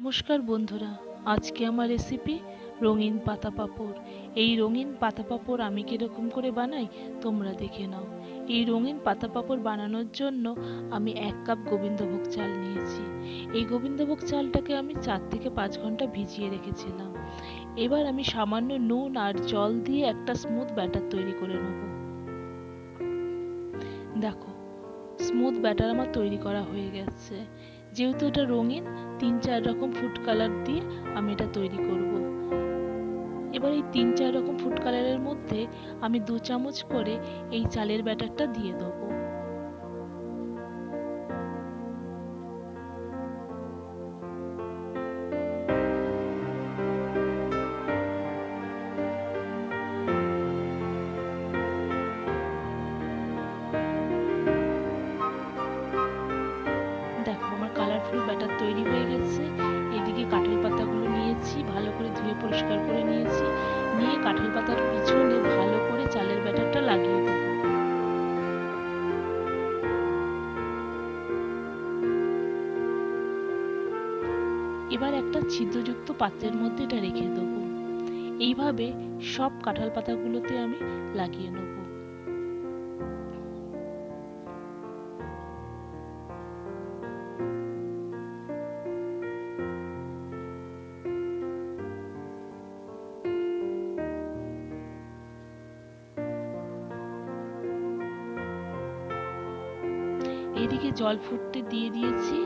নমস্কার বন্ধুরা, আজকে আমার রেসিপি রঙিন পাতা পাঁপড়। এই রঙিন পাতা পাঁপড় আমি কীরকম করে বানাই তোমরা দেখে নাও। এই রঙিন পাতা পাঁপড় বানানোর জন্য আমি এক কাপ গোবিন্দভোগ চাল নিয়েছি। এই গোবিন্দভোগ চালটাকে আমি চার থেকে পাঁচ ঘণ্টা ভিজিয়ে রেখেছিলাম। এবার আমি সামান্য নুন আর জল দিয়ে একটা স্মুথ ব্যাটার তৈরি করে নেব। দেখো স্মুথ ব্যাটার আমার তৈরি করা হয়ে গেছে। যেহেতু এটা রঙিন, তিন, চার রকম ফুড কালার দিয়ে আমি এটা তৈরি করব। এবার এই তিন, চার রকম ফুড কালারের মধ্যে আমি দু চামচ করে এই চালের ব্যাটারটা দিয়ে দেবো আমার কালারফুল ব্যাটার তৈরি হয়ে গেছে। এদিকে কাঠের পাতাগুলো নিয়েছি, ভালো করে ধুয়ে পরিষ্কার করে নিয়েছি। নিয়ে কাঠের পাতার পিছনে ভালো করে চালের ব্যাটারটা লাগিয়ে দেবো। এবার একটা ছিদ্রযুক্ত পাত্রের মধ্যে এটা রেখে দেবো। এইভাবে সব কাঁঠাল পাতাগুলোতে আমি লাগিয়ে নেব। এদিকে জল ফুটতে দিয়ে দিয়েছি।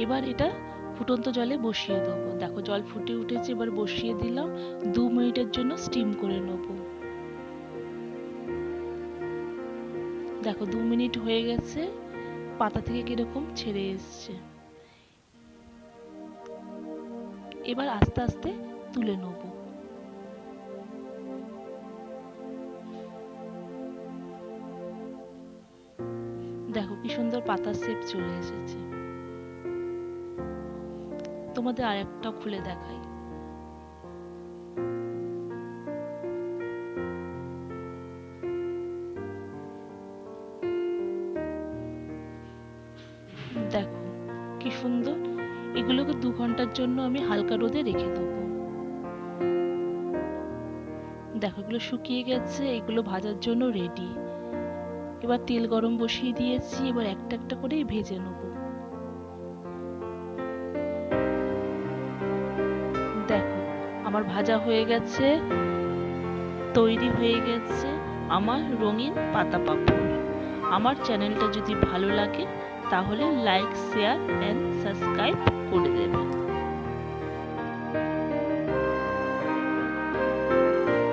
এবার এটা ফুটন্ত জলে বসিয়ে দেবো। দেখো, জল ফুটে উঠেছে, এবার বসিয়ে দিলাম। দু মিনিটের জন্য স্টিম করে নেব। দেখো, দু মিনিট হয়ে গেছে। পাতা থেকে কীরকম ছেড়ে এসছে। এবার আস্তে আস্তে তুলে নেব। দেখো কি সুন্দর পাতার শেপ চলে এসেছে। তোমাদের আর একটা খুলে দেখাই। দেখো কি সুন্দর। এগুলোকে দু ঘণ্টার জন্য আমি হালকা রোদে রেখে দেবো। দেখো এগুলো শুকিয়ে গেছে, এগুলো ভাজার জন্য রেডি এবার তেল গরম বসিয়ে দিয়েছি, এবার একটা একটা করে ভেজে নেব। দেখো, আমার ভাজা হয়ে গেছে, তৈরি হয়ে গেছে আমার রঙিন পাতা পাপড়। আমার চ্যানেলটা যদি ভালো লাগে, তাহলে লাইক, শেয়ার অ্যান্ড সাবস্ক্রাইব করে দেবেন